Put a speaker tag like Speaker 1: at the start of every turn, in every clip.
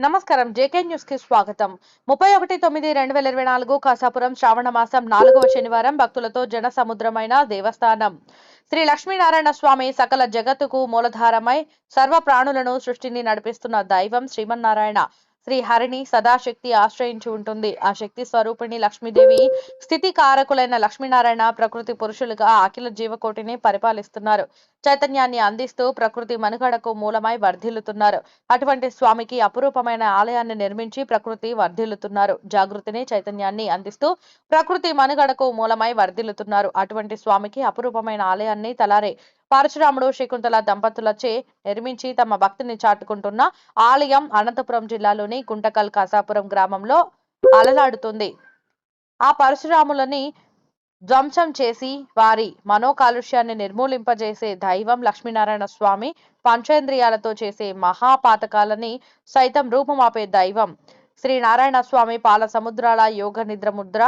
Speaker 1: నమస్కారం. జేకే న్యూస్కి స్వాగతం. ముప్పై ఒకటి తొమ్మిది రెండు వేల ఇరవై నాలుగు కాసాపురం శ్రావణ మాసం నాలుగవ శనివారం భక్తులతో జన సముద్రమైన దేవస్థానం. శ్రీ లక్ష్మీనారాయణ స్వామి సకల జగత్తుకు మూలధారమై సర్వ ప్రాణులను సృష్టిని నడిపిస్తున్న దైవం శ్రీమన్నారాయణ. శ్రీ హరిని సదాశక్తి ఆశ్రయించి ఉంటుంది. ఆ శక్తి స్వరూపిణి లక్ష్మీదేవి స్థితి కారకులైన లక్ష్మీనారాయణ ప్రకృతి పురుషులుగా అఖిల జీవకోటిని పరిపాలిస్తున్నారు. చైతన్యాన్ని అందిస్తూ ప్రకృతి మనుగడకు మూలమై వర్ధిల్లుతున్నారు. అటువంటి స్వామికి అపురూపమైన ఆలయాన్ని నిర్మించి ప్రకృతి వర్ధిల్లుతున్నారు. జాగృతిని చైతన్యాన్ని అందిస్తూ ప్రకృతి మనుగడకు మూలమై వర్ధిల్లుతున్నారు. అటువంటి స్వామికి అపురూపమైన ఆలయాన్ని తలారే పరశురాముడు శకుంతల దంపతులచే నిర్మించి తమ భక్తిని చాటుకుంటున్న ఆలయం అనంతపురం జిల్లాలోని గుంటకల్ కాసాపురం గ్రామంలో అలలాడుతుంది. ఆ పరశురాములని ధ్వంసం చేసి వారి మనోకాలుష్యాన్ని నిర్మూలింపజేసే దైవం లక్ష్మీనారాయణ స్వామి పంచేంద్రియాలతో చేసే మహాపాతకాలని సైతం రూపమాపే దైవం శ్రీ నారాయణ స్వామి పాల సముద్రాల యోగ నిద్ర ముద్ర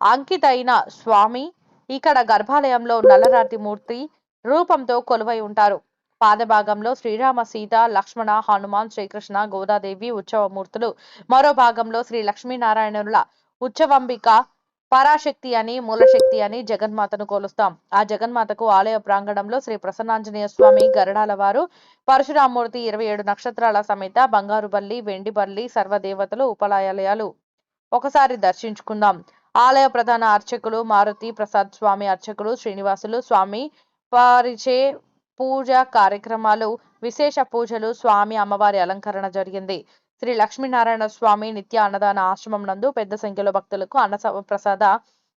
Speaker 1: అంకితైన స్వామి. ఇక్కడ గర్భాలయంలో నల్లరాతి మూర్తి రూపంతో కొలువై ఉంటారు. పాదభాగంలో శ్రీరామ సీత లక్ష్మణ హనుమాన్ శ్రీకృష్ణ గోదాదేవి ఉత్సవమూర్తులు. మరో భాగంలో శ్రీ లక్ష్మీనారాయణుల ఉత్సవంబిక పరాశక్తి అని మూలశక్తి అని జగన్మాతను కొలుస్తాం. ఆ జగన్మాతకు ఆలయ ప్రాంగణంలో శ్రీ ప్రసన్నాంజనేయ స్వామి గరడాల వారు పరశురామూర్తి ఇరవై ఏడు నక్షత్రాల సమేత బంగారు బల్లి వెండి బల్లి సర్వదేవతలు ఉపలయాలయాలు ఒకసారి దర్శించుకుందాం. ఆలయ ప్రధాన అర్చకులు మారుతి ప్రసాద్ స్వామి అర్చకులు శ్రీనివాసులు స్వామి వారిచే పూజ కార్యక్రమాలు విశేష పూజలు స్వామి అమ్మవారి అలంకరణ జరిగింది. శ్రీ లక్ష్మీనారాయణ స్వామి నిత్య అన్నదాన ఆశ్రమం నందు పెద్ద సంఖ్యలో భక్తులకు అన్న ప్రసాద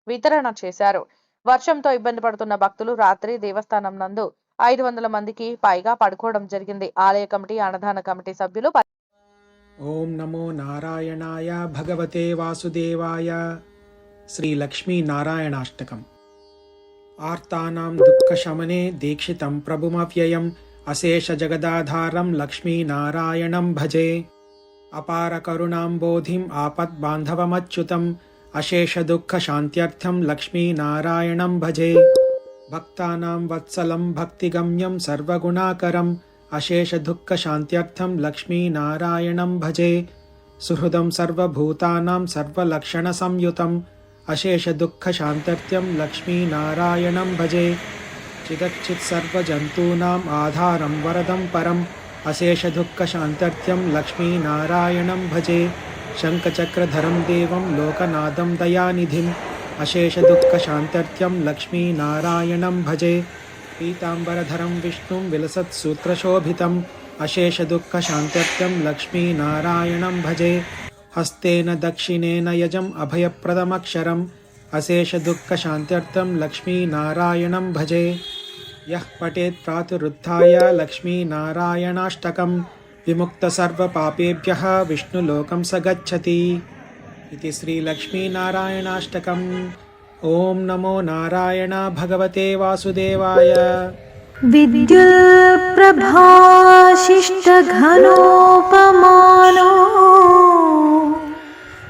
Speaker 1: వితరణ చేశారు. వర్షంతో ఇబ్బంది పడుతున్న భక్తులు రాత్రి దేవస్థానం నందు ఐదు వందల మందికి పైగా పడుకోవడం జరిగింది. ఆలయ కమిటీ అన్నదాన కమిటీ సభ్యులు
Speaker 2: ఓం నమో నారాయణాయ భగవతే వాసుదేవాయ. శ్రీ లక్ష్మీ నారాయణాష్టకం आर्तानां दुःखशमने दीक्षितं प्रभुमव्ययम्। अशेषजगदाधारं लक्ष्मीनारायणं भजे। अपारकरुणाम्बोधिम् आपद्बान्धवमच्युतम् अशेषदुःखशान्त्यर्थं लक्ष्मीनारायणं भजे। भक्तानां वत्सलं भक्तिगम्यं सर्वगुणाकरम्। अशेषदुःखशान्त्यर्थं लक्ष्मीनारायणं भजे। सुहृदं सर्वभूतानां सर्वलक्षणसंयुतम्। अशेषदुःखशान्त्यर्थं लक्ष्मीनारायणं भजे। चिदच्चित् सर्वजन्तूनाम् आधारं वरदं परम् अशेषदुःखशान्त्यर्थं लक्ष्मीनारायणं भजे। शङ्खचक्रधरं देवं लोकनाथं दयानिधिम् अशेषदुःखशान्त्यर्थं लक्ष्मीनारायणं भजे। पीताम्बरधरं विष्णुं विलसत्सूत्रशोभितम् अशेषदुःखशान्त्यर्थं लक्ष्मीनारायणं भजे। హస్తేన దక్షిణేన యజం అభయప్రదమక్షరం అశేషదుఃఖశాంత్యర్థం లక్ష్మీనారాయణం భజే. యః పఠేత్ ప్రాతురుత్థాయ లక్ష్మీనారాయణాష్టకం. విముక్తసర్వపాపేభ్య విష్ణులోకం స గచ్చతి. ఇది శ్రీలక్ష్మీనారాయణాష్టకం. ఓం నమో నారాయణ భగవతే వాసుదేవాయ.
Speaker 3: విద్యుత్ప్రభాశిష్టఘనోపమానో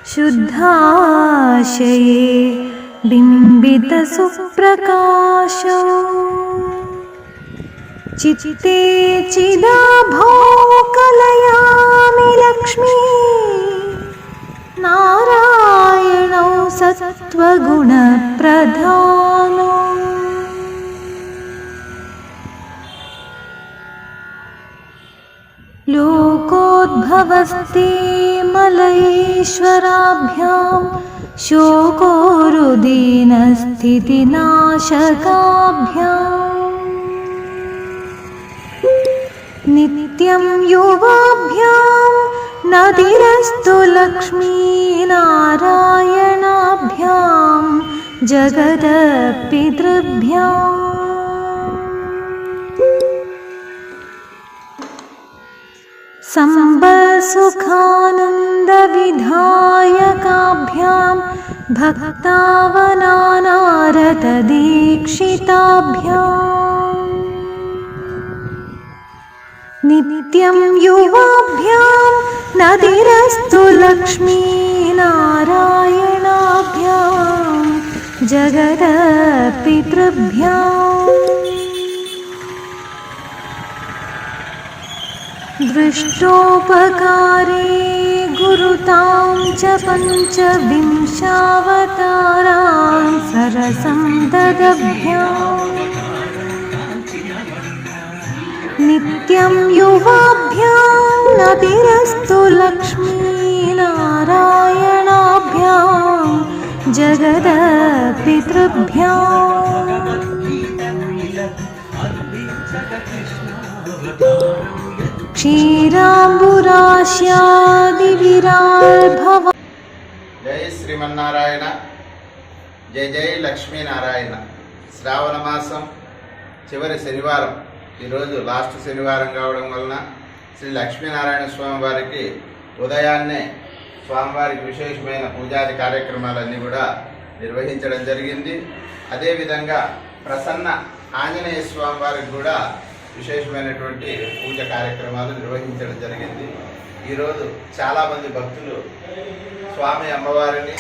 Speaker 3: शुद्धाशये बिम्बितसुप्रकाशो। चित्ते चिदाभो कलयामि लक्ष्मी। नारायणौ सत्त्वगुणप्रधानो। लोकोद्भवस्ते सकलैश्वराभ्यां शोको नित्यं युवाभ्यां नदिरस्तु लक्ष्मीनारायणाभ्यां जगदपितृभ्याम् सम्बसुखानन्द सम्बसुखानन्दविधायकाभ्यां भक्तावनानारतदीक्षिताभ्याम् नित्यं युवाभ्यां नदिरस्तु लक्ष्मीनारायणाभ्यां जगदपितृभ्याम् दृष्टोपकारे कुरुतां च पञ्चविंशावतारां सरसं ददभ्यां नित्यं युवाभ्यां नदीरस्तु लक्ष्मीनारायणाभ्यां जगदपितृभ्याम्
Speaker 4: क्षीराम्बुरास्यादिभि శ్రీమన్నారాయణ. జయ జై లక్ష్మీనారాయణ. శ్రావణ మాసం చివరి శనివారం. ఈరోజు లాస్ట్ శనివారం కావడం వలన శ్రీ లక్ష్మీనారాయణ స్వామి వారికి ఉదయాన్నే స్వామివారికి విశేషమైన పూజాది కార్యక్రమాలన్నీ కూడా నిర్వహించడం జరిగింది. అదేవిధంగా ప్రసన్న ఆంజనేయ స్వామి వారికి కూడా విశేషమైనటువంటి పూజ కార్యక్రమాలు నిర్వహించడం జరిగింది. ఈరోజు చాలామంది భక్తులు స్వామి అమ్మవారిని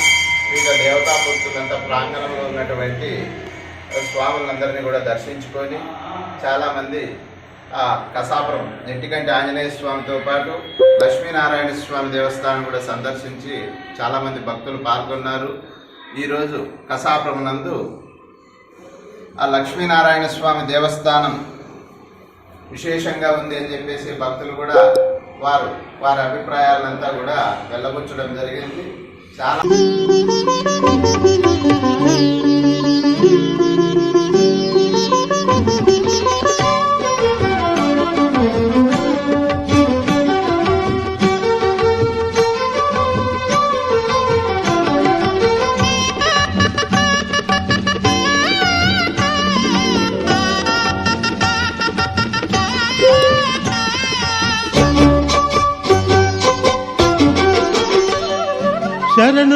Speaker 4: వివిధ దేవతామూర్తులంతా ప్రాంగణంలో ఉన్నటువంటి స్వాములందరినీ కూడా దర్శించుకొని చాలామంది ఆ కసాపురం నెట్టికంటి ఆంజనేయ స్వామితో పాటు లక్ష్మీనారాయణ స్వామి దేవస్థానం కూడా సందర్శించి చాలామంది భక్తులు పాల్గొన్నారు. ఈరోజు కసాపురం నందు ఆ లక్ష్మీనారాయణ స్వామి దేవస్థానం విశేషంగా ఉంది అని చెప్పేసి భక్తులు కూడా వారు వారి అభిప్రాయాలంతా కూడా వెళ్ళగొచ్చడం జరిగింది. చాలా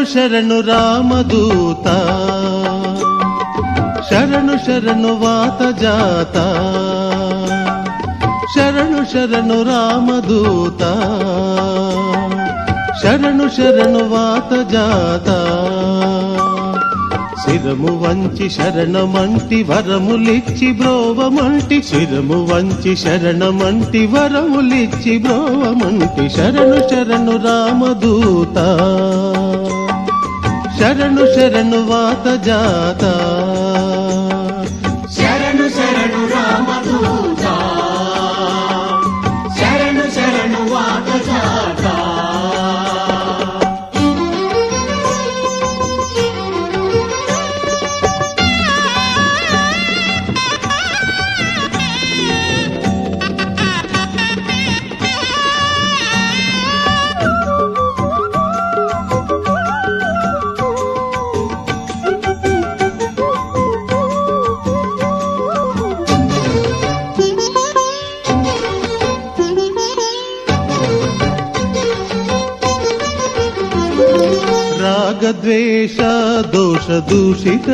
Speaker 5: శరణు శరణు రామదూత. శరణు శరణు వాత జాత శరణు శరణు రామదూత. శరణు శరణు వాత జాత శిరము వంచి శరణమంటి వరములిచ్చి బ్రోవమంటి. శిరము వంచి శరణమంటి వరములిచ్చి బ్రోవమంటి. శరణు శరణు రామదూత. శరణు శరణు వాత జాతా. రాగద్వేష దోష దూషిత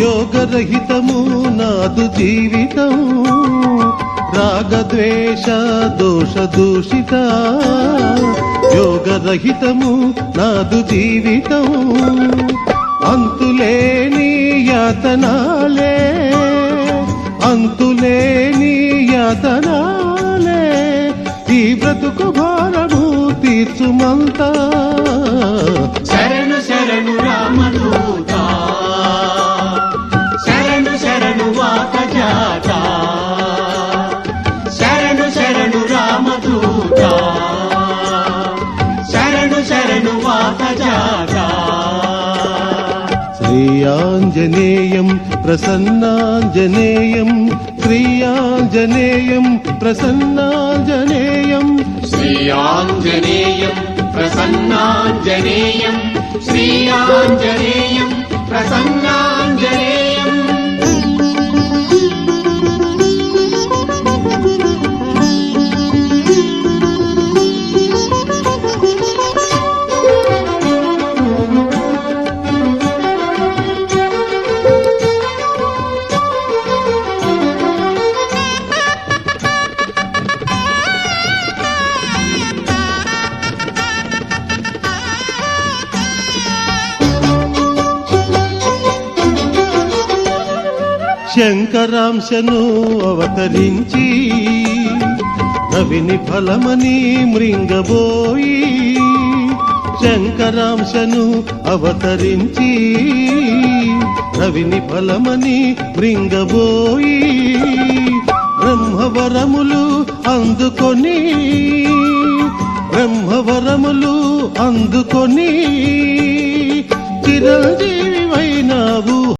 Speaker 5: యోగరహితము నాదు జీవితం. రాగద్వేష దోష దూషిత యోగరహితము నాదు జీవితం. అంతులేని యాతనాలే అంతులేని యాతనాలే ఈ బ్రతుకు భారము తీర్చుమంతా. శ్రీయాంజనేయం ప్రసన్నాంజనేయం శ్రీయాంజనేయం ప్రసన్నాంజనేయం
Speaker 6: శ్రీయాంజనేయం ప్రసన్నాంజనేయం శ్రీయాంజనేయం ప్రసన్నాంజనేయం
Speaker 5: శంకరాంశను అవతరించి రవిని ఫలమని మృంగబోయి శంకరాంశను అవతరించి రవిని ఫలమని మృంగబోయి బ్రహ్మవరములు అందుకొని బ్రహ్మవరములు అందుకొని చిరంజీవి